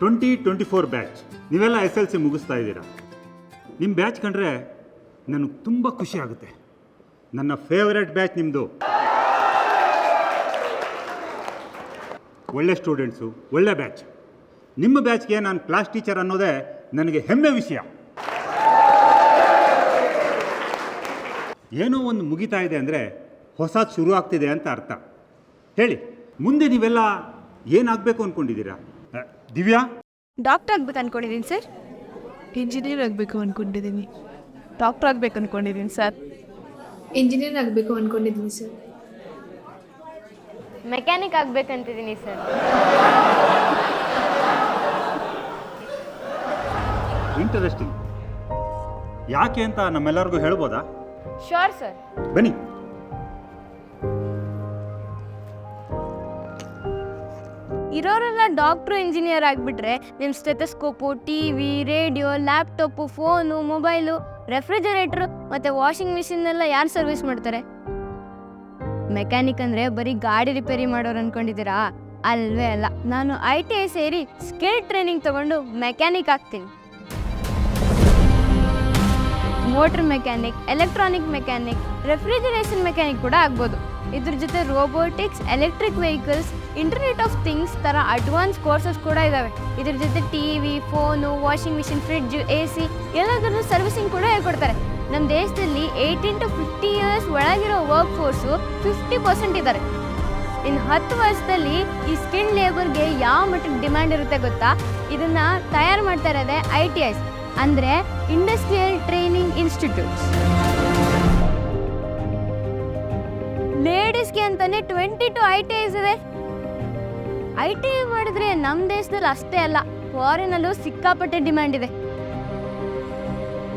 Twenty twenty four batch. ನೀವೆಲ್ಲ S L C ಮುಗಿಸ್ತಾ ಇದ್ದೀರಾ? ನಿಮ್ಮ ಬ್ಯಾಚ್ ಕಂಡ್ರೆ ನನಗೆ ತುಂಬ ಖುಷಿ ಆಗುತ್ತೆ. ನನ್ನ ಫೇವ್ರೆಟ್ ಬ್ಯಾಚ್ ನಿಮ್ಮದು ಒಳ್ಳೆ ಸ್ಟೂಡೆಂಟ್ಸು ಒಳ್ಳೆ ಬ್ಯಾಚ್. ನಿಮ್ಮ ಬ್ಯಾಚ್ಗೆ ನಾನು ಕ್ಲಾಸ್ ಟೀಚರ್ ಅನ್ನೋದೇ ನನಗೆ ಹೆಮ್ಮೆ ವಿಷಯ. ಏನೋ ಒಂದು ಮುಗಿತಾ ಇದೆ ಅಂದರೆ ಹೊಸದು ಶುರು ಆಗ್ತಿದೆ ಅಂತ ಅರ್ಥ. ಹೇಳಿ, ಮುಂದೆ ನೀವೆಲ್ಲ ಏನಾಗಬೇಕು ಅಂದ್ಕೊಂಡಿದ್ದೀರಾ ದಿವ್ಯಾ? ಡಾಕ್ಟರ್ ಆಗ್ಬೇಕು ಅನ್ಕೊಂಡಿದ್ದೀನಿ ಸರ್. ಇಂಜಿನಿಯರ್ ಆಗಬೇಕು ಅಂದ್ಕೊಂಡಿದ್ದೀನಿ ಡಾಕ್ಟರ್ ಆಗಬೇಕು ಅಂದ್ಕೊಂಡಿದ್ದೀನಿ ಸರ್. ಇಂಜಿನಿಯರ್ ಆಗಬೇಕು ಅಂದ್ಕೊಂಡಿದ್ದೀನಿ ಸರ್. ಮೆಕ್ಯಾನಿಕ್ ಆಗ್ಬೇಕಂತಿದ್ದೀನಿ ಸರ್. ಇಂಟರೆಸ್ಟಿಂಗ್ ಯಾಕೆ ಅಂತ ನಮ್ಮೆಲ್ಲರಿಗೂ ಹೇಳ್ಬೋದಾ? ಶೋರ್ ಸರ್ ಬನ್ನಿ. ಇರೋರೆಲ್ಲ ಡಾಕ್ಟ್ರು ಇಂಜಿನಿಯರ್ ಆಗಿಬಿಟ್ರೆ ನಿಮ್ಮ stethoscope T V radio laptop phone mobile refrigerator ಮತ್ತು ವಾಷಿಂಗ್ ಮಿಷಿನ್ನೆಲ್ಲ ಯಾರು ಸರ್ವಿಸ್ ಮಾಡ್ತಾರೆ? ಮೆಕ್ಯಾನಿಕ್ ಅಂದರೆ ಬರೀ ಗಾಡಿ ರಿಪೇರಿ ಮಾಡೋರು ಅಂದ್ಕೊಂಡಿದ್ದೀರಾ ಅಲ್ವೇ ಅಲ್ಲ, ನಾನು ಐ ಟಿ ಐ ಸೇರಿ ಸ್ಕಿಲ್ ಟ್ರೈನಿಂಗ್ ತಗೊಂಡು ಮೆಕ್ಯಾನಿಕ್ ಆಗ್ತೀನಿ. Motor mechanic electronic mechanic refrigeration mechanic ಕೂಡ ಆಗ್ಬೋದು. ಇದ್ರ ಜೊತೆ robotics electric vehicles internet of things ಥರ ಅಡ್ವಾನ್ಸ್ ಕೋರ್ಸಸ್ ಕೂಡ ಇದ್ದಾವೆ ಇದ್ರ ಜೊತೆ T V phone washing machine fridge A C ಎಲ್ಲದರೂ servicing ಕೂಡ ಹೇಳ್ಕೊಡ್ತಾರೆ. ನಮ್ಮ ದೇಶದಲ್ಲಿ ಏಯ್ಟೀನ್ ಟು ಫಿಫ್ಟಿ ಇಯರ್ಸ್ ಒಳಗಿರೋ ವರ್ಕ್ ಫೋರ್ಸು ಫಿಫ್ಟಿ ಪರ್ಸೆಂಟ್ ಇದ್ದಾರೆ ಇನ್ನು ಹತ್ತು ವರ್ಷದಲ್ಲಿ ಈ ಸ್ಕಿಲ್ ಲೇಬರ್ಗೆ ಯಾವ ಮಟ್ಟಕ್ಕೆ ಡಿಮ್ಯಾಂಡ್ ಇರುತ್ತೆ ಗೊತ್ತಾ? ಇದನ್ನ ತಯಾರು ಮಾಡ್ತಾ ಇರೋದೇ ಐ ಟಿ ಐಸ್ ಅಂದರೆ ಇಂಡಸ್ಟ್ರಿಯಲ್ ಟ್ರೈನಿಂಗ್ ಇನ್ಸ್ಟಿಟ್ಯೂಟ್ಸ್ ಲೇಡೀಸ್ಗೆ ಅಂತಾನೆ twenty two I T Is ಇದೆ. ಐ ಟಿ ಐ ಮಾಡಿದ್ರೆ ನಮ್ಮ ದೇಶದಲ್ಲಿ ಅಷ್ಟೇ ಅಲ್ಲ, ಫಾರಿನಲ್ಲೂ ಸಿಕ್ಕಾಪಟ್ಟೆ ಡಿಮ್ಯಾಂಡ್ ಇದೆ.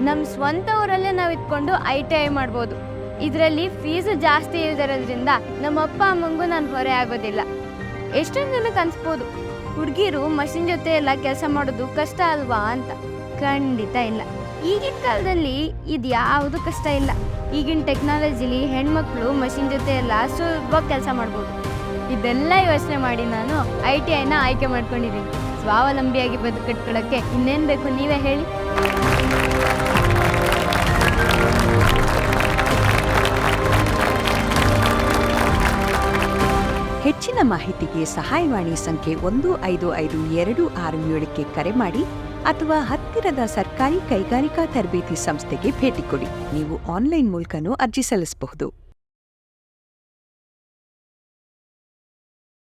ನಮ್ಮ ಸ್ವಂತ ಊರಲ್ಲೇ ನಾವು ಇಟ್ಕೊಂಡು ಐ ಟಿ ಐ ಮಾಡ್ಬೋದು. ಇದರಲ್ಲಿ ಫೀಸ್ ಜಾಸ್ತಿ ಇಲ್ದಿರೋದ್ರಿಂದ ನಮ್ಮ ಅಪ್ಪ ಅಮ್ಮಂಗೂ ನಾನು ಹೊರೆ ಆಗೋದಿಲ್ಲ. ಎಷ್ಟೊಂದು ಜನಕ್ಕೆ ಅನ್ಸ್ಬೋದು, ಹುಡುಗಿರು ಮಷಿನ್ ಜೊತೆ ಎಲ್ಲ ಕೆಲಸ ಮಾಡೋದು ಕಷ್ಟ ಅಲ್ವಾ ಅಂತ. ಖಂಡಿತ ಇಲ್ಲ. ಈಗಿನ ಕಾಲದಲ್ಲಿ ಇದು ಯಾವುದು ಕಷ್ಟ ಇಲ್ಲ. ಈಗಿನ ಟೆಕ್ನಾಲಜಿಲಿ ಹೆಣ್ಮಕ್ಳು ಮಷಿನ್ ಜೊತೆ ಎಲ್ಲ ಸುಲಭವಾಗಿ ಕೆಲಸ ಮಾಡ್ಬೋದು. ಇದೆಲ್ಲ ಯೋಚನೆ ಮಾಡಿ ನಾನು ಐ ಟಿ ಐನ ಆಯ್ಕೆ ಮಾಡ್ಕೊಂಡಿದ್ದೀನಿ. ಸ್ವಾವಲಂಬಿಯಾಗಿ ಬದುಕಟ್ಕೊಳ್ಳೋಕ್ಕೆ ಇನ್ನೇನು ಬೇಕು ನೀವೇ ಹೇಳಿ. ಹೆಚ್ಚಿನ ಮಾಹಿತಿಗೆ ಸಹಾಯವಾಣಿ ಸಂಖ್ಯೆ ಒಂದು ಐದು ಐದು ಎರಡು ಆರು ಏಳಕ್ಕೆ ಕರೆ ಮಾಡಿ ಅಥವಾ ಹತ್ತಿರದ ಸರ್ಕಾರಿ ಕೈಗಾರಿಕಾ ತರಬೇತಿ ಸಂಸ್ಥೆಗೆ ಭೇಟಿ ಕೊಡಿ. ನೀವು ಆನ್ಲೈನ್ ಮೂಲಕನೂ ಅರ್ಜಿ ಸಲ್ಲಿಸಬಹುದು.